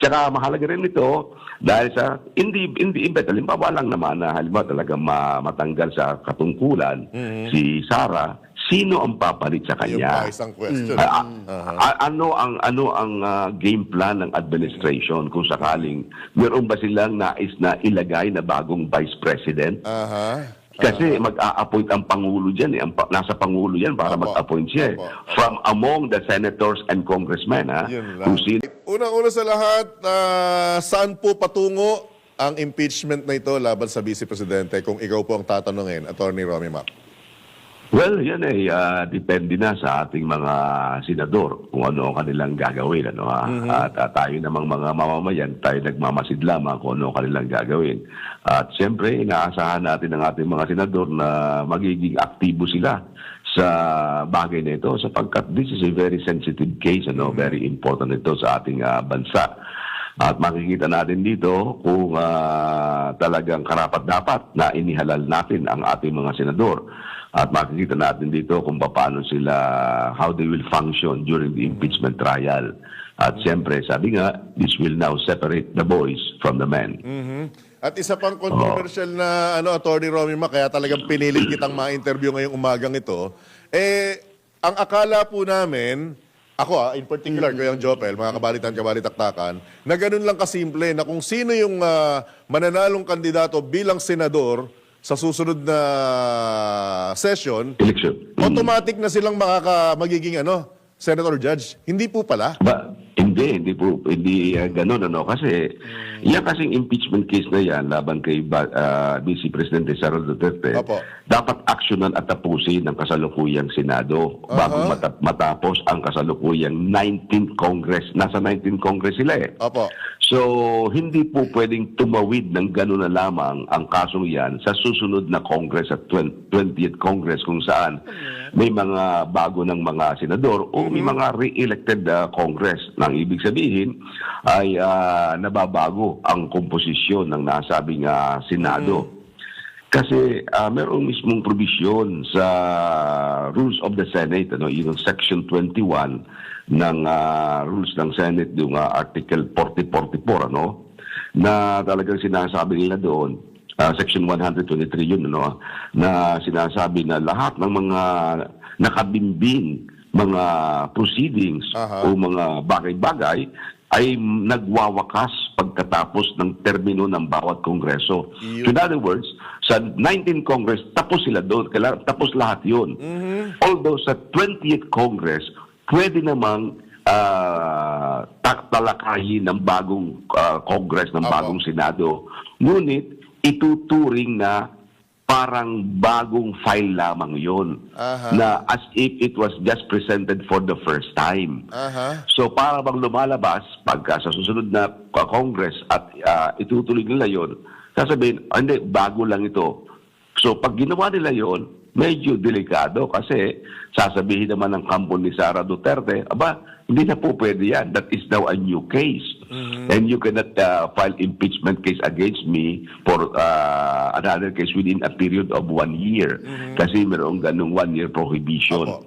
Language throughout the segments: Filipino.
Tsaka mahalaga rin ito dahil sa hindi hindi event halimbawa lang naman na halimbawa talaga ma, matanggal sa katungkulan si Sara, sino ang papalit sa kanya? isang question. Ah, Aha. ah, ano ang ano ang ah, game plan ng administration kung sakaling meron ba silang nais na ilagay na bagong vice president? Aha. Kasi mag-a-appoint ang Pangulo dyan. Eh. Ang, nasa Pangulo yan para Opo. mag-appoint siya. eh. Opo. Opo. From among the senators and congressmen. Ha? Kung sino Unang-una sa lahat, ah, saan po patungo ang impeachment na ito laban sa Vice Presidente kung ikaw po ang tatanungin, Attorney Romy Mac? Well, yan ay ah, depende na sa ating mga senador kung ano ang kanilang gagawin. Ano, ha? At ah, tayo namang mga mamamayan, tayo nagmamasid lamang kung ano ang kanilang gagawin. At siyempre, inaasahan natin ang ating mga senador na magiging aktibo sila sa bagay na ito sapagkat this is a very sensitive case, ano, very important ito sa ating ah, bansa. At makikita natin dito kung ah, talagang karapat-dapat na inihalal natin ang ating mga senador. At makikita natin dito kung paano sila, how they will function during the impeachment trial. At siyempre, sabi nga, this will now separate the boys from the men. Mhm. At isa pang controversial na ano Attorney Romy Mac, kaya talagang pinilit kitang ma-interview ngayong umagang ito, eh ang akala po namin, ako ah, in particular, mm Jopel, mga kabalitan, kabalitaktakan, na ganun lang kasimple na kung sino yung ah, mananalong kandidato bilang senador sa susunod na session, Election. automatic na silang makaka magiging ano, senator judge. Hindi po pala. Ba, hindi, hindi po, hindi uh, ganun, ano, kasi, yan kasing impeachment case na yan, laban kay ah, Vice Presidente Sara Duterte, Opo. dapat aksyonan at tapusin ng kasalukuyang Senado bago Aha. mata- matapos ang kasalukuyang 19th Congress. Nasa 19th Congress sila eh. Opo. So, hindi po pwedeng tumawid ng gano'n na lamang ang kasong yan sa susunod na Congress at 20, 20th Congress kung saan may mga bago ng mga senador o may mga re-elected uh, Congress. Nang ibig sabihin ay ah, nababago ang komposisyon ng nasabing ah, Senado. Kasi ah, merong mismong provision sa Rules of the Senate, ano, yun ang Section 21 ng ah, Rules ng Senate, yung ah, Article 4044, ano, na talagang sinasabi nila doon, ah, Section 123 yun, ano, na sinasabi na lahat ng mga nakabimbing mga proceedings Aha. o mga bagay-bagay ay nagwawakas pagkatapos ng termino ng bawat kongreso. Yun. So in other words, sa 19 Congress, tapos sila doon. Tapos lahat yun. Although sa 20th Congress, pwede namang ah, ta- talakayin ng bagong ah, Congress, ng Apo. bagong Senado. Ngunit, ituturing na parang bagong file lamang yon Aha. na as if it was just presented for the first time. Aha. So para bang lumalabas pagka sa susunod na Congress at uh, itutuloy nila yon, sasabihin, "Ah, hindi, bago lang ito. So pag ginawa nila yon, medyo delikado kasi sasabihin naman ng kampo ni Sara Duterte, aba, hindi na po pwede yan. That is now a new case. And you cannot uh, file impeachment case against me for uh, another case within a period of one year. Kasi mayroong ganong one-year prohibition. Opo.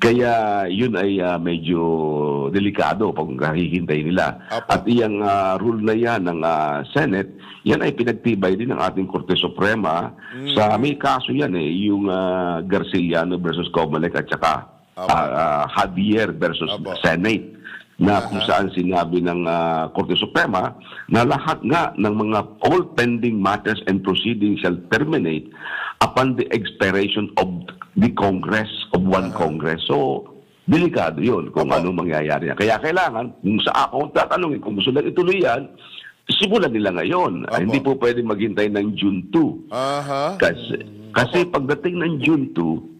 Kaya yun ay ah, medyo delikado pag hihintay nila. Apo. At iyang ah, rule na yan ng ah, Senate, yan ay pinagtibay din ng ating Korte Suprema. Sa may kaso yan eh, yung ah, Garciliano versus Comelec at saka ah, ah, Javier versus Apo. Senate na kung saan sinabi ng ah, Korte Suprema na lahat nga ng mga all pending matters and proceedings shall terminate upon the expiration of the Congress, of one Congress. So, delikado yun kung Apo. ano mangyayari. Kaya kailangan, kung sa ako kung tatanungin, kung gusto lang ituloy yan, simulan nila ngayon. Apo. Hindi po pwede maghintay ng June 2. Aha. Kasi, kasi pagdating ng June 2,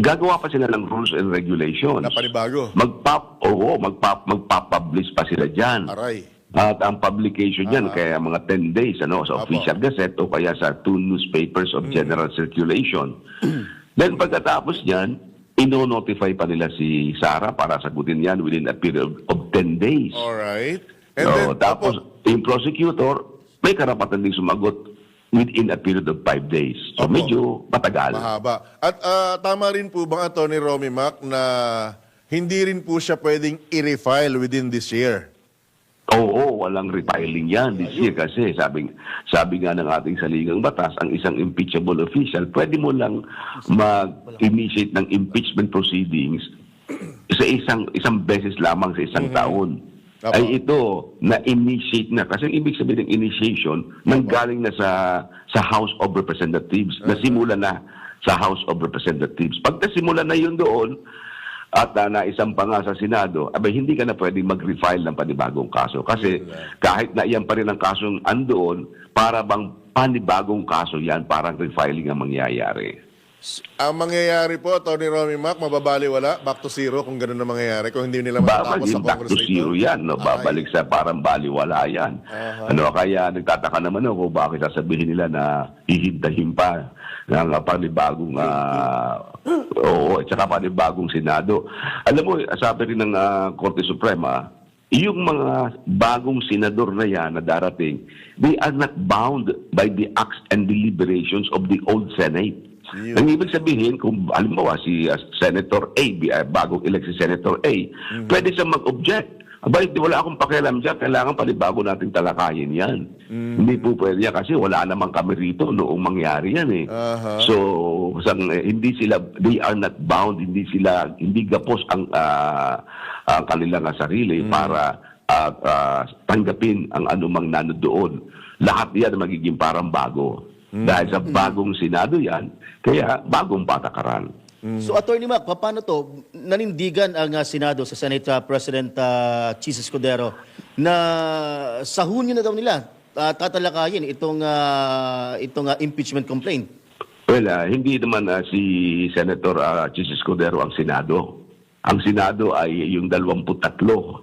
gagawa pa sila ng rules and regulations. Na panibago. Magpap, oo, magpap, magpapublish pa sila dyan. Aray. At ang publication niyan, kaya mga 10 days ano, sa Apo. official gazette o kaya sa two newspapers of general circulation. Then pagkatapos niyan, ino-notify pa nila si Sara para sagutin yan within a period of 10 days. Alright. And So, then, tapos, opo, yung prosecutor, may karapatan din sumagot within a period of 5 days. So, Opo. medyo matagal. mahaba. At ah, tama rin po ba, Attorney Romy Mac, na hindi rin po siya pwedeng i-refile within this year? Oo, walang refiling yan this year kasi sabi, sabi nga ng ating saligang batas, ang isang impeachable official, pwede mo lang mag-initiate ng impeachment proceedings sa isang isang beses lamang sa isang taon. Apo. Ay ito, na-initiate na. Kasi ang ibig sabihin ng initiation, nanggaling na sa sa House of Representatives, nasimula na sa House of Representatives. Pag nasimula na yun doon, at uh, naisang pa nga sa Senado, abay hindi ka na pwedeng mag-refile ng panibagong kaso. Kasi kahit na iyan pa rin ang kasong andoon, para bang panibagong kaso yan, parang refiling ang mangyayari. Ang mangyayari po, Tony Romy Mac, mababali wala, back to zero kung ganun na mangyayari, kung hindi nila matatapos sa yung back Congress to ito. zero yan. No? Babalik sa parang baliwala yan. Ano, kaya nagtataka naman ako bakit sasabihin nila na hihintahin pa ng uh, panibagong uh, oo, at saka panibagong Senado. Alam mo, sabi rin ng ah, Korte Suprema, yung mga bagong senador na yan na darating, they are not bound by the acts and deliberations of the old Senate. Yun. Ang ibig sabihin, kung halimbawa si uh, Senator A, uh, bagong elect si Senator A, pwede siyang mag-object. Aba, hindi wala akong pakialam dyan. Kailangan panibago natin talakayin yan. Hindi po pwede yan kasi wala namang kami rito noong mangyari yan eh. Aha. So, sang, eh, hindi sila, they are not bound, hindi sila, hindi gapos ang, ah, ang kanilang sarili para ah, ah, tanggapin ang anumang nanodoon. Lahat yan magiging parang bago. Dahil sa bagong Senado yan, kaya bagong patakaran. So Attorney Mac, paano to? Nanindigan ang uh, Senado sa Senate uh, President uh, Chis Escudero na sa Hunyo na daw nila uh, tatalakayin itong uh, itong uh, impeachment complaint. Well, ah, hindi naman ah, si Senator uh, Chis Escudero ang Senado. Ang Senado ay yung 23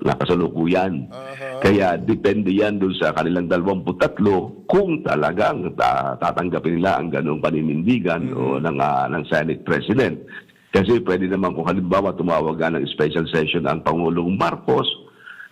na kasalukuyan. Kaya depende yan doon sa kanilang 23 kung talagang ta- tatanggapin nila ang ganong paninindigan o ng, ah, ng Senate President. Kasi pwede naman kung halimbawa tumawag ng special session ang Pangulong Marcos,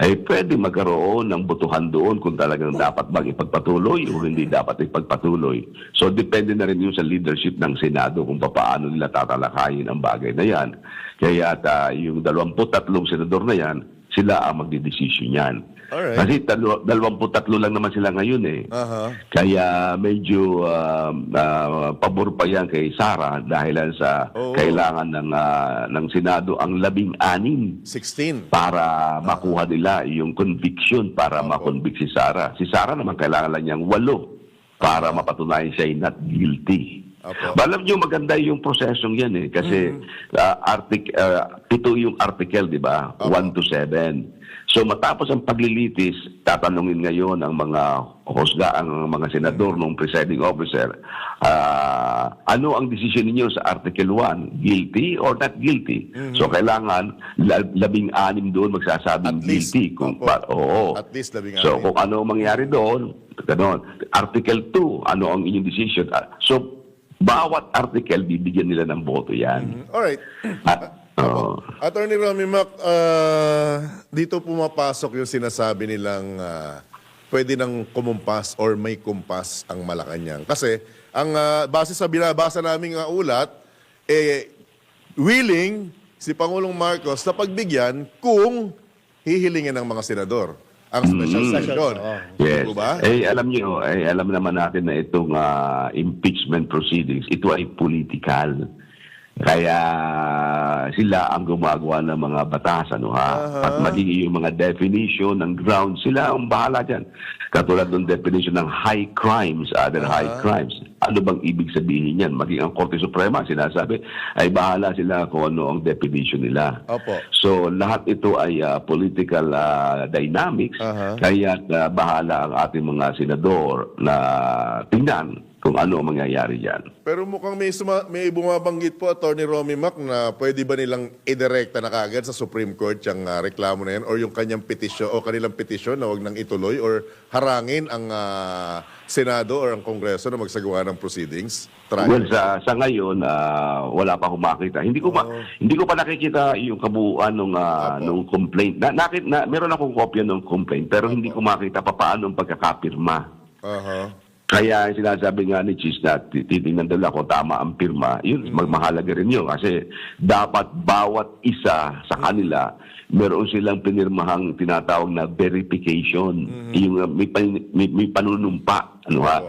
ay pwede magkaroon ng butuhan doon kung talagang dapat bang ipagpatuloy o hindi dapat ipagpatuloy. So depende na rin yun sa leadership ng Senado kung paano nila tatalakayin ang bagay na yan. Kaya ah, yung 23 senador na yan, sila ang magdidesisyon yan. Alright. Kasi talo, 23 lang naman sila ngayon eh. Aha. Kaya medyo um, ah, pabor pa yan kay Sara dahil sa Oo. kailangan ng ah, ng Senado ang labing-anim 16. para makuha nila yung conviction para ma-convict si Sara. Si Sara naman kailangan lang niyang walo para mapatunayan siya ay not guilty. Apo. Alam niyo maganda yung prosesong yan eh kasi ah, artic ah, pito yung article, di ba? 1 to 7. So matapos ang paglilitis, tatanungin ngayon ang mga hosga, ang mga senador ng presiding officer, ah, ano ang desisyon ninyo sa Article 1? Guilty or not guilty? So kailangan la- labing-anim doon magsasabing At least, guilty. Kung opo. pa, oo. At least labing So anim. kung ano ang mangyari doon, ganon. Article 2, ano ang inyong decision? So bawat article, bibigyan nila ng boto yan. Alright. At, oo. Attorney Romy Mac, ah, dito pumapasok yung sinasabi nilang ah, pwede nang kumumpas or may kumpas ang Malacanang. Kasi ang ah, base sa binabasa naming ah, ulat, eh, willing si Pangulong Marcos na pagbigyan kung hihilingin ng mga senador ang special session. Yes. Ba? Eh, alam niyo, eh, alam naman natin na itong ah, impeachment proceedings, ito ay political. Kaya sila ang gumagawa ng mga batas, ano ha? At magiging yung mga definition ng ground, sila ang bahala dyan. Katulad ng definition ng high crimes, other high crimes. Ano bang ibig sabihin yan? Maging ang Korte Suprema, sinasabi, ay bahala sila kung ano ang definition nila. Opo. So lahat ito ay ah, political ah, dynamics Aha. kaya ah, bahala ang ating mga senador na tingnan kung ano ang mangyayari diyan. Pero mukhang may, suma, may bumabanggit po, Attorney Romy Mac, na pwede ba nilang idirekta na kagad sa Supreme Court yung ah, reklamo na yan or yung kanyang petisyon o kanilang petisyon na wag nang ituloy or harangin ang ah, Senado or ang Kongreso na magsagawa ng proceedings? Try. Well sa sa ngayon ah, wala pa akong makita. Hindi ko ma- hindi ko pa nakikita yung kabuuan ng Opo. nung complaint. Na, nakit na meron akong kopya ng complaint pero hindi ko makita pa paano ang pagkakapirma. Aha. Kaya yung sinasabi nga ni Chis na ti- titingnan nila kung tama ang pirma, yun, magmahalaga rin yun. Kasi dapat bawat isa sa kanila, meron silang pinirmahang tinatawag na verification. Yung uh, may, pan- may, may panunumpa. Ano ha?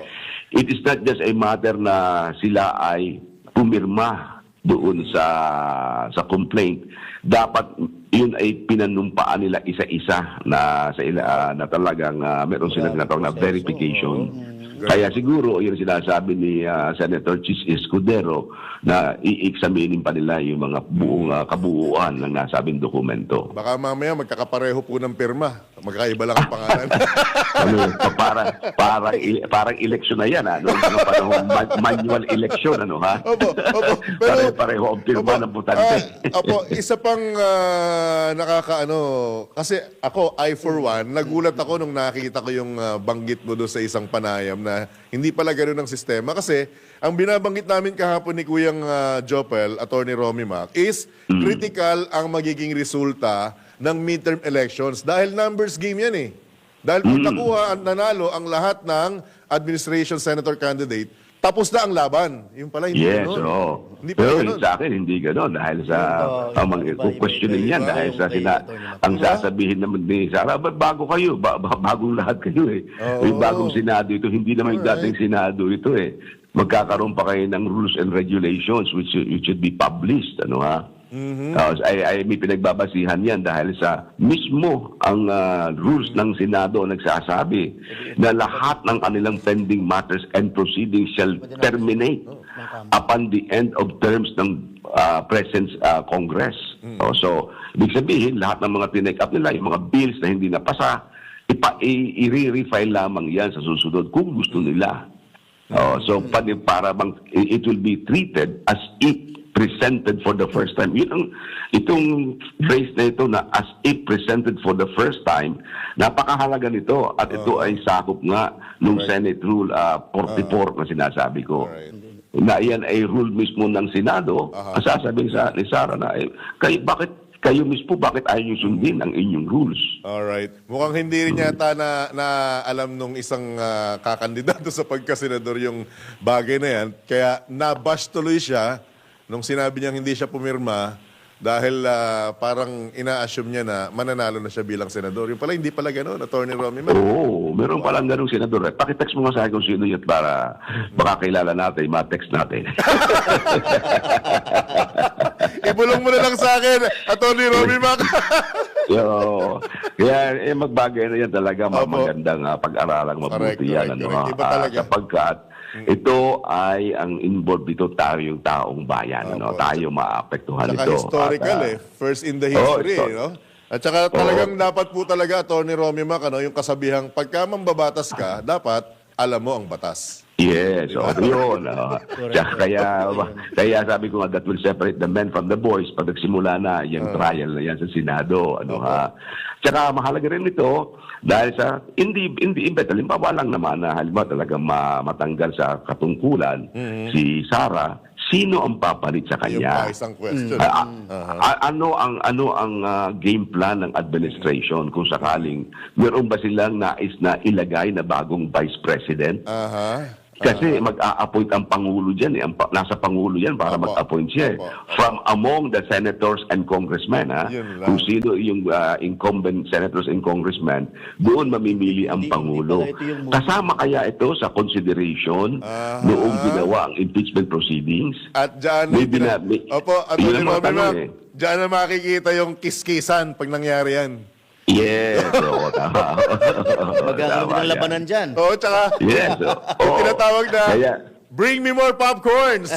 It is not just a matter na sila ay pumirma doon sa sa complaint. Dapat yun ay pinanumpaan nila isa-isa na sa ila, ah, na talagang ah, meron silang tinatawag na verification. Kaya siguro yun ang sinasabi ni ah, Senator Chis Escudero na i-examinin pa nila yung mga buong ah, kabuuan ng nasabing dokumento. Baka mamaya magkakapareho po ng pirma. Magkaiba lang ang pangalan. ano, para ele- parang election na yan ano, ano panahon ma- manual election ano ha. opo, opo. Pero, Pare-pareho ang pirma ng butante. Ah, opo, isa pang ah, nakakaano, kasi ako, I for one, nagulat ako nung nakita ko yung ah, banggit mo doon sa isang panayam na hindi pala ganun ang sistema. Kasi ang binabanggit namin kahapon ni Kuyang uh, Jopel, Attorney Romy Mac, is critical ang magiging resulta ng midterm elections dahil numbers game yan eh. Dahil kung nakuha at nanalo ang lahat ng administration senator candidate, tapos na ang laban. Yung pala hindi Yes, ganun. oo. Hindi pala Pero ganun. sa akin, hindi gano'n. Dahil sa, Oo, ang mga questioning yan, iba, dahil sa iba, sina, iba, iba. ang sasabihin naman ni Sara, "Ba't bago kayo, ba, ba- bagong lahat kayo eh. Oo. May bagong Senado ito, hindi naman yung dating Senado ito eh. Magkakaroon pa kayo ng rules and regulations which, which should be published, ano ha? Uh, ay, ay may pinagbabasihan yan dahil sa mismo ang ah, rules ng Senado nagsasabi na lahat ng kanilang pending matters and proceedings shall terminate upon the end of terms ng ah, present ah, Congress. Oh, so, ibig sabihin, lahat ng mga tinake up nila, yung mga bills na hindi napasa, ipa, i- i-refile lamang yan sa susunod kung gusto nila. Oh, so pa- para bang it will be treated as if presented for the first time. Yun ang itong phrase na ito na as if presented for the first time, napakahalaga nito at ito ay sakop nga nung Senate Rule ah, 44 na sinasabi ko. Alright. Na yan ay rule mismo ng Senado. Ang sasabihin sa ni Sara na eh, kay, bakit kayo mismo bakit ayaw niyo sundin ang inyong rules? Alright. Mukhang hindi rin yata na, na alam nung isang ah, kakandidato sa pagkasenador yung bagay na yan. Kaya nabash tuloy siya nung sinabi niyang hindi siya pumirma dahil ah, parang ina-assume niya na mananalo na siya bilang senador. Yung pala, hindi pala gano'n, Attorney Romy. Mac. Oo, meron palang ganung senador. Eh. Pakitext mo nga sa akin kung sino yun para baka kilala natin, ma-text natin. Ibulong mo na lang sa akin, Attorney Romy Mac. so, kaya eh, magbagay na yan talaga, Opo. magandang ah, pag-aralang Correct, mabuti yan. correct, Ano, correct. Iba ah, talaga. sapagkat ito ay ang involved dito tayo yung taong bayan. Ano, tayo maapektuhan Saka ito. historical At, ah, eh. First in the history, histo- no? At saka talagang dapat po talaga, Attorney Romy Mac, ano, yung kasabihang pagka mambabatas ka, dapat alam mo ang batas. Yes, o yun. oh. Tsaka kaya, kaya sabi ko nga, that will separate the men from the boys pag nagsimula na yung trial na yan sa Senado. Ano ha? Tsaka mahalaga rin ito dahil sa, hindi, hindi, iba, halimbawa lang naman na halimbawa talaga ma, matanggal sa katungkulan si Sara, sino ang papalit sa Yung kanya? pa isang question. Ah, ah, ah, ano ang ano ang ah, game plan ng administration kung sakaling meron ba silang nais na ilagay na bagong vice president? Aha. Kasi mag-a-appoint ang Pangulo dyan. Eh. Ang, nasa Pangulo yan para mag-appoint siya. eh. From among the senators and congressmen. Ha? Yun. Kung sino yung ah, incumbent senators and congressmen, doon mamimili ang Hindi- Pangulo. hindi yung. Kasama kaya ito sa consideration Aha. noong ginawa ang impeachment proceedings? At dyan, May bina- may- Opo, yun Attorney ang mga tanong eh. dyan na makikita yung kiskisan pag nangyari yan. Yes. Oo, tama. Magkakaroon Tama din ng yan. labanan dyan. Oo, tsaka, Yes. oo. yung tinatawag na, Kaya, bring me more popcorns.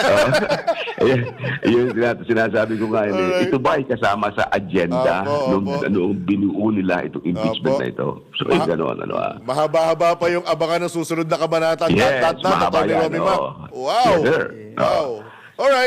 Ayun, yun sina- sinasabi ko nga, yun, eh, Alright. ito ba ay kasama sa agenda Opo, nung, opo. nung binuo nila itong impeachment Opo. na ito? So, eh, Ma- gano'n, ano ah. Mahaba-haba pa yung abangan ng susunod na kabanata. Yes, Dot, dot, dot, mahaba yan, oo. Wow. Yes, sir. Wow. Alright.